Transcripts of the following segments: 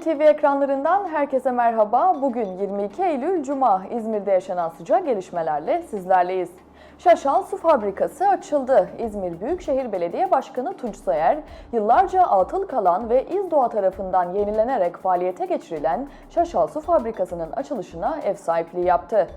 TV ekranlarından herkese merhaba. Bugün 22 Eylül Cuma İzmir'de yaşanan sıcak gelişmelerle sizlerleyiz. Şaşal Su Fabrikası açıldı. İzmir Büyükşehir Belediye Başkanı Tunç Soyer, yıllarca atıl kalan ve İzdoğa tarafından yenilenerek faaliyete geçirilen Şaşal Su Fabrikası'nın açılışına ev sahipliği yaptı.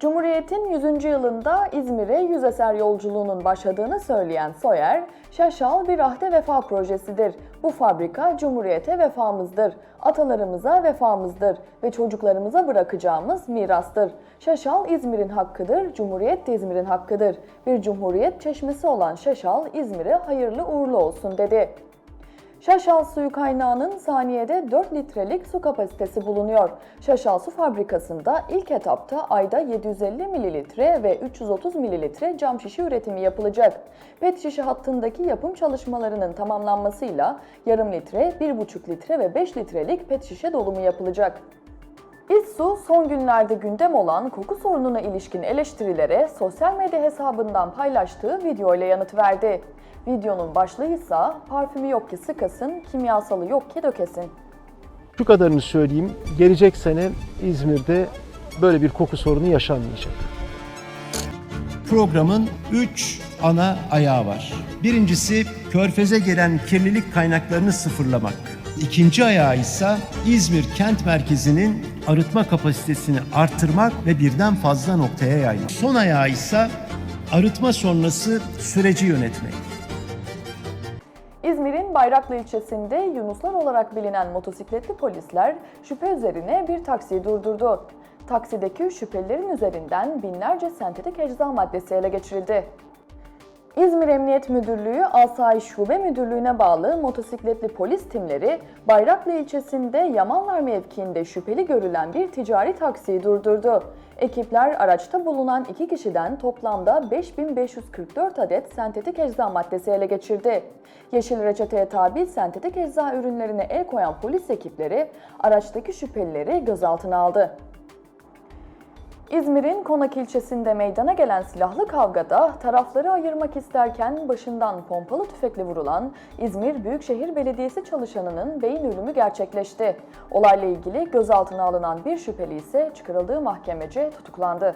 Cumhuriyet'in 100. yılında İzmir'e yüz eser yolculuğunun başladığını söyleyen Soyer, Şaşal bir ahde vefa projesidir. Bu fabrika Cumhuriyet'e vefamızdır, atalarımıza vefamızdır ve çocuklarımıza bırakacağımız mirastır. Şaşal İzmir'in hakkıdır, Cumhuriyet de İzmir'in hakkıdır. Bir Cumhuriyet çeşmesi olan Şaşal İzmir'e hayırlı uğurlu olsun dedi. Şaşal suyu kaynağının saniyede 4 litrelik su kapasitesi bulunuyor. Şaşal su fabrikasında ilk etapta ayda 750 mililitre ve 330 mililitre cam şişe üretimi yapılacak. PET şişe hattındaki yapım çalışmalarının tamamlanmasıyla yarım litre, 1,5 litre ve 5 litrelik PET şişe dolumu yapılacak. İSSU son günlerde gündem olan koku sorununa ilişkin eleştirilere sosyal medya hesabından paylaştığı video ile yanıt verdi. Videonun başlığı ise parfümü yok ki sıkasın, kimyasalı yok ki dökesin. Şu kadarını söyleyeyim, gelecek sene İzmir'de böyle bir koku sorunu yaşanmayacak. Programın 3 ana ayağı var. Birincisi körfeze gelen kirlilik kaynaklarını sıfırlamak. İkinci ayağı ise İzmir kent merkezinin arıtma kapasitesini arttırmak ve birden fazla noktaya yaymak. Son ayağı ise arıtma sonrası süreci yönetmek. İzmir'in Bayraklı ilçesinde Yunuslar olarak bilinen motosikletli polisler şüphe üzerine bir taksiyi durdurdu. Taksideki şüphelilerin üzerinden binlerce sentetik ecza maddesi ele geçirildi. İzmir Emniyet Müdürlüğü Asayiş Şube Müdürlüğü'ne bağlı motosikletli polis timleri Bayraklı ilçesinde Yamanlar mevkiinde şüpheli görülen bir ticari taksiyi durdurdu. Ekipler araçta bulunan iki kişiden toplamda 5544 adet sentetik ecza maddesi ele geçirdi. Yeşil reçeteye tabi sentetik ecza ürünlerine el koyan polis ekipleri araçtaki şüphelileri gözaltına aldı. İzmir'in Konak ilçesinde meydana gelen silahlı kavgada tarafları ayırmak isterken başından pompalı tüfekle vurulan İzmir Büyükşehir Belediyesi çalışanının beyin ölümü gerçekleşti. Olayla ilgili gözaltına alınan bir şüpheli ise çıkarıldığı mahkemece tutuklandı.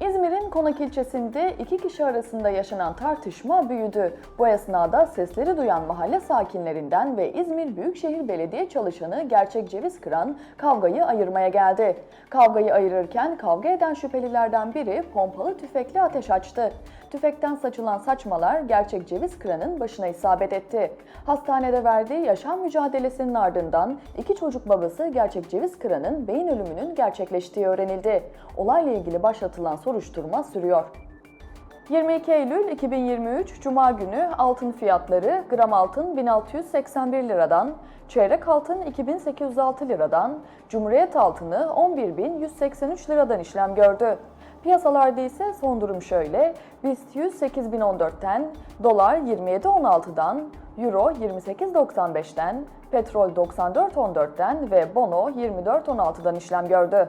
İzmir'in Konak ilçesinde iki kişi arasında yaşanan tartışma büyüdü. Bu esnada sesleri duyan mahalle sakinlerinden ve İzmir Büyükşehir Belediye çalışanı Gerçek Ceviz Kıran kavgayı ayırmaya geldi. Kavgayı ayırırken kavga eden şüphelilerden biri pompalı tüfekle ateş açtı. Tüfekten saçılan saçmalar Gerçek Ceviz Kıran'ın başına isabet etti. Hastanede verdiği yaşam mücadelesinin ardından iki çocuk babası Gerçek Ceviz Kıran'ın beyin ölümünün gerçekleştiği öğrenildi. Olayla ilgili başlatılan soruşturma sürüyor. 22 Eylül 2023 Cuma günü altın fiyatları gram altın 1681 liradan, çeyrek altın 2806 liradan, Cumhuriyet altını 111.183 liradan işlem gördü. Piyasalarda ise son durum şöyle, BIST 100 8014'ten, dolar 27.16'dan, euro 28.95'ten, petrol 94.14'ten ve bono 24.16'dan işlem gördü.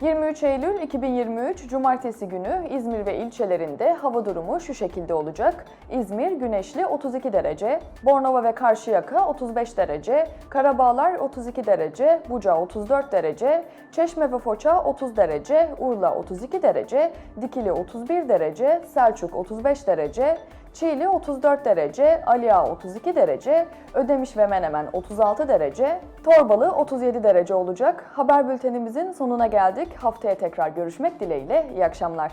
23 Eylül 2023 Cumartesi günü İzmir ve ilçelerinde hava durumu şu şekilde olacak. İzmir güneşli 32 derece, Bornova ve Karşıyaka 35 derece, Karabağlar 32 derece, Buca 34 derece, Çeşme ve Foça 30 derece, Urla 32 derece, Dikili 31 derece, Selçuk 35 derece, Çiğli 34 derece, Aliya 32 derece, Ödemiş ve Menemen 36 derece, Torbalı 37 derece olacak. Haber bültenimizin sonuna geldik. Haftaya tekrar görüşmek dileğiyle. İyi akşamlar.